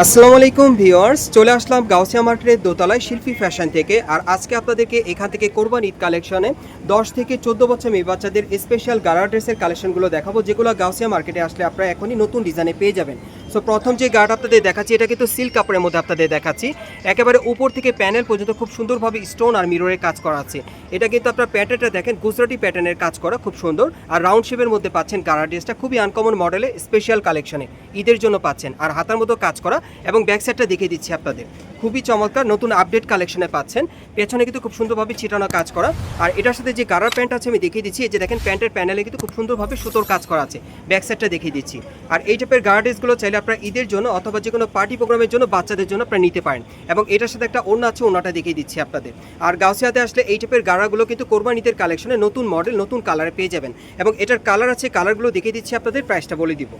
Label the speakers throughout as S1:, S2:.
S1: আসসালামু আলাইকুম ভিওয়ার্স চলে আসলাম গাউসিয়া মার্কেটের দোতলায় শিল্পী ফ্যাশন থেকে। আর আজকে আপনাদেরকে এখান থেকে কোরবান ঈদ কালেকশনে দশ থেকে চোদ্দ বছর মেয়ে বাচ্চাদের স্পেশাল গারা ড্রেসের কালেকশনগুলো দেখাবো, যেগুলো গাউসিয়া মার্কেটে আসলে আপনারা এখনই নতুন ডিজাইনে পেয়ে যাবেন। সো প্রথম যে গার্ড আপনাদের দেখাচ্ছি, এটা কিন্তু সিল্ক কাপড়ের মধ্যে আপনাদের দেখাচ্ছি। একেবারে উপর থেকে প্যানেল পর্যন্ত খুব সুন্দরভাবে স্টোন আর মিররের কাজ করা আছে। এটা কিন্তু আপনার প্যাটার্নটা দেখেন গুজরাটি প্যাটার্নের কাজ করা খুব সুন্দর। আর রাউন্ড শেপের মধ্যে পাচ্ছেন গারা ড্রেসটা খুবই আনকমন মডেলে স্পেশাল কালেকশনে ঈদের জন্য পাচ্ছেন। আর হাতার মতো কাজ করা এবং ব্যাক সাইডটা দেখিয়ে দিচ্ছি আপনাদের। খুবই চমৎকার, নতুন আপডেট কালেকশনে পাচ্ছেন। পেছনে কিন্তু খুব সুন্দরভাবে ছিটানো কাজ করা। আর এটার সাথে যে গারার প্যান্ট আছে, আমি দেখিয়ে দিচ্ছি। এই যে দেখেন প্যান্টের প্যানেলে কিন্তু খুব সুন্দরভাবে সুতোর কাজ করা আছে। ব্যাক সাইডটা দেখিয়ে দিচ্ছি। আর এই টাইপের গার্ডেসগুলো চাইলে আপনারা ঈদের জন্য অথবা যে কোনো পার্টি প্রোগ্রামের জন্য বাচ্চাদের জন্য আপনারা নিতে পারেন। এবং এটার সাথে একটা ওড়না আছে ওড়নাটা দেখিয়ে দিচ্ছি আপনাদের। আর গাউসিয়াতে আসলে এই টাইপের গাড়াগুলো কিন্তু কোরবান ঈদের কালেকশনে নতুন মডেল নতুন কালারে পেয়ে যাবেন। এবং এটার কালার আছে কালারগুলো দেখিয়ে দিচ্ছি আপনাদের প্রাইসটা বলে দিব।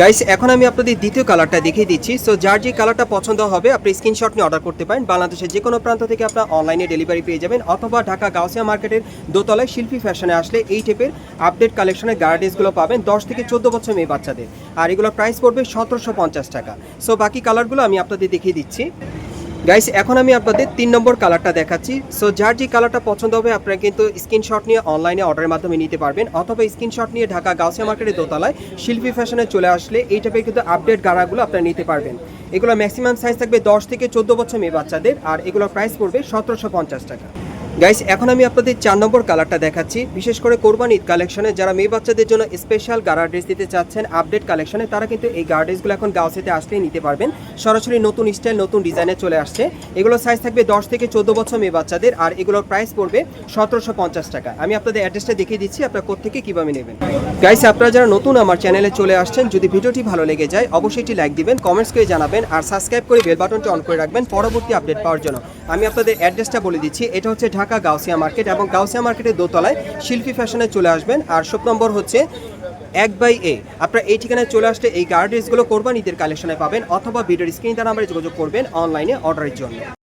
S1: গাইস এখন আমি আপনাদের দ্বিতীয় কালারটা দেখিয়ে দিচ্ছি। সো যার যে কালারটা পছন্দ হবে, আপনি স্ক্রিনশট নিয়ে অর্ডার করতে পারেন। বাংলাদেশের যে কোনো প্রান্ত থেকে আপনার অনলাইনে ডেলিভারি পেয়ে যাবেন। অথবা ঢাকা গাউসিয়া মার্কেটের দোতলায় শিল্পী ফ্যাশনে আসলে এই টাইপের আপডেট কালেকশনের গার্ডেসগুলো পাবেন। দশ থেকে চোদ্দ বছর মেয়ে বাচ্চাদের। আর এগুলো প্রাইস পড়বে সতেরোশো পঞ্চাশ টাকা। সো বাকি কালারগুলো আমি আপনাদের দেখিয়ে দিচ্ছি। গাইস এখন আমি আপনাদের তিন নম্বর কালারটা দেখাচ্ছি। সো যার যে কালারটা পছন্দ হবে, আপনারা কিন্তু স্ক্রিনশট নিয়ে অনলাইনে অর্ডারের মাধ্যমে নিতে পারবেন। অথবা স্ক্রিনশট নিয়ে ঢাকা গাউসিয়া মার্কেটের দোতলায় শিল্পী ফ্যাশনে চলে আসলে এই টাইপের কিন্তু আপডেট গাড়াগুলো আপনারা নিতে পারবেন। এগুলো ম্যাক্সিমাম সাইজ থাকবে দশ থেকে চোদ্দ বছর মেয়ে বাচ্চাদের, আর এগুলোর প্রাইস পড়বে সতেরোশো পঞ্চাশ টাকা। গাইস এখন আমি আপনাদের চার নম্বর কালারটা দেখাচ্ছি। বিশেষ করে কোরবান ঈদ কালেকশনে যারা মেয়ে বাচ্চাদের জন্য স্পেশাল গার্ডার ড্রেস দিতে চাচ্ছেন আপডেট কালেকশনে তারা কিন্তু এই গার্ডেসগুলো এখন গাউসিতে আসলেই নিতে পারবেন। সরাসরি নতুন স্টাইল নতুন ডিজাইনে চলে আসছে। এগুলো সাইজ থাকবে দশ থেকে চোদ্দ বছর মেয়ে বাচ্চাদের, আর এগুলোর প্রাইস পড়বে সতেরোশো পঞ্চাশ টাকা। আমি আপনাদের অ্যাড্রেসটা দেখিয়ে দিচ্ছি, আপনারা কোথেকে কীভাবে নেবেন। গাইস আপনারা যারা নতুন আমার চ্যানেলে চলে আসছেন, যদি ভিডিওটি ভালো লেগে যায়, অবশ্যই একটি লাইক দিবেন কমেন্টস করে জানাবেন, আর সাবস্ক্রাইব করে বেল বাটনটা অন করে রাখবেন, পরবর্তী আপডেট পাওয়ার জন্য। আমি আপনাদের অ্যাড্রেসটা বলে দিচ্ছি, এটা হচ্ছে ঢাকা গাউসিয়া মার্কেট এবং গাউসিয়া মার্কেটের দোতলায় শিল্পী ফ্যাশনে চলে আসবেন। আর শপ নম্বর হচ্ছে এক বাই এ। আপনার এই ঠিকানায় চলে আসলে এই গার্ডেসগুলো কোরবান ঈদের কালেকশনে পাবেন অথবা ভিডিওর স্ক্রিন দ্বারা আমরা যোগাযোগ করবেন অনলাইনে অর্ডারের জন্য।